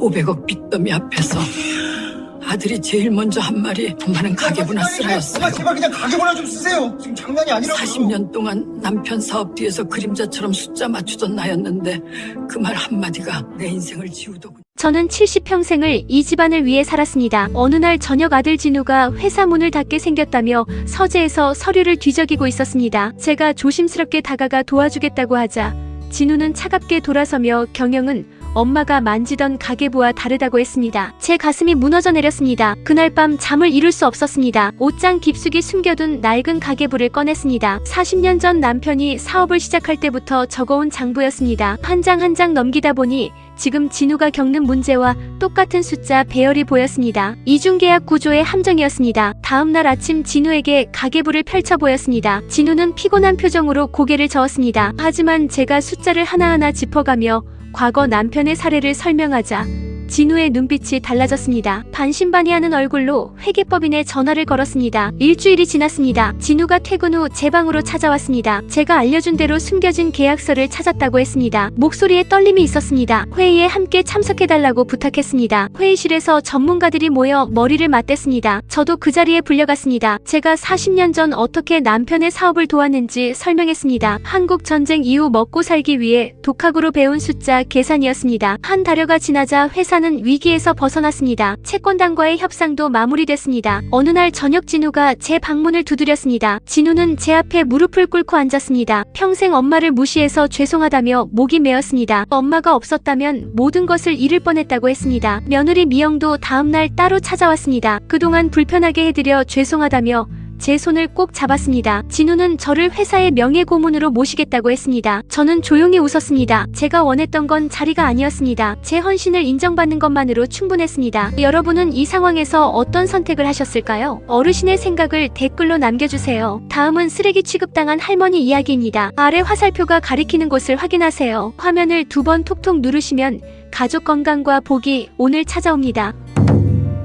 500억 빚더미 앞에서 아들이 제일 먼저 한 말이 엄마는 가계부나 쓰라였어요. 엄마 제발 그냥 가계부나 좀 쓰세요. 지금 장난이 아니라고. 40년 동안 남편 사업 뒤에서 그림자처럼 숫자 맞추던 나였는데 그 말 한마디가 내 인생을 지우더군요. 저는 70평생을 이 집안을 위해 살았습니다. 어느 날 저녁 아들 진우가 회사 문을 닫게 생겼다며 서재에서 서류를 뒤적이고 있었습니다. 제가 조심스럽게 다가가 도와주겠다고 하자 진우는 차갑게 돌아서며 경영은 엄마가 만지던 가계부와 다르다고 했습니다. 제 가슴이 무너져 내렸습니다. 그날 밤 잠을 이룰 수 없었습니다. 옷장 깊숙이 숨겨둔 낡은 가계부를 꺼냈습니다. 40년 전 남편이 사업을 시작할 때부터 적어온 장부였습니다. 한 장 한 장 넘기다 보니 지금 진우가 겪는 문제와 똑같은 숫자 배열이 보였습니다. 이중계약 구조의 함정이었습니다. 다음 날 아침 진우에게 가계부를 펼쳐 보였습니다. 진우는 피곤한 표정으로 고개를 저었습니다. 하지만 제가 숫자를 하나하나 짚어가며 과거 남편의 사례를 설명하자 진우의 눈빛이 달라졌습니다. 반신반의하는 얼굴로 회계법인에 전화를 걸었습니다. 일주일이 지났습니다. 진우가 퇴근 후 제 방으로 찾아왔습니다. 제가 알려준 대로 숨겨진 계약서를 찾았다고 했습니다. 목소리에 떨림이 있었습니다. 회의에 함께 참석해달라고 부탁했습니다. 회의실에서 전문가들이 모여 머리를 맞댔습니다. 저도 그 자리에 불려갔습니다. 제가 40년 전 어떻게 남편의 사업을 도왔는지 설명했습니다. 한국 전쟁 이후 먹고 살기 위해 독학으로 배운 숫자 계산이었습니다. 한 달여가 지나자 회사 는 위기에서 벗어났습니다. 채권단과의 협상도 마무리됐습니다. 어느 날 저녁 진우가 제 방문을 두드렸습니다. 진우는 제 앞에 무릎을 꿇고 앉았습니다. 평생 엄마를 무시해서 죄송하다며 목이 메었습니다. 엄마가 없었다면 모든 것을 잃을 뻔했다고 했습니다. 며느리 미영도 다음날 따로 찾아왔습니다. 그동안 불편하게 해드려 죄송하다며 제 손을 꼭 잡았습니다. 진우는 저를 회사의 명예 고문으로 모시겠다고 했습니다. 저는 조용히 웃었습니다. 제가 원했던 건 자리가 아니었습니다. 제 헌신을 인정받는 것만으로 충분했습니다. 여러분은 이 상황에서 어떤 선택을 하셨을까요? 어르신의 생각을 댓글로 남겨주세요. 다음은 쓰레기 취급당한 할머니 이야기입니다. 아래 화살표가 가리키는 곳을 확인하세요. 화면을 두 번 톡톡 누르시면 가족 건강과 복이 오늘 찾아옵니다.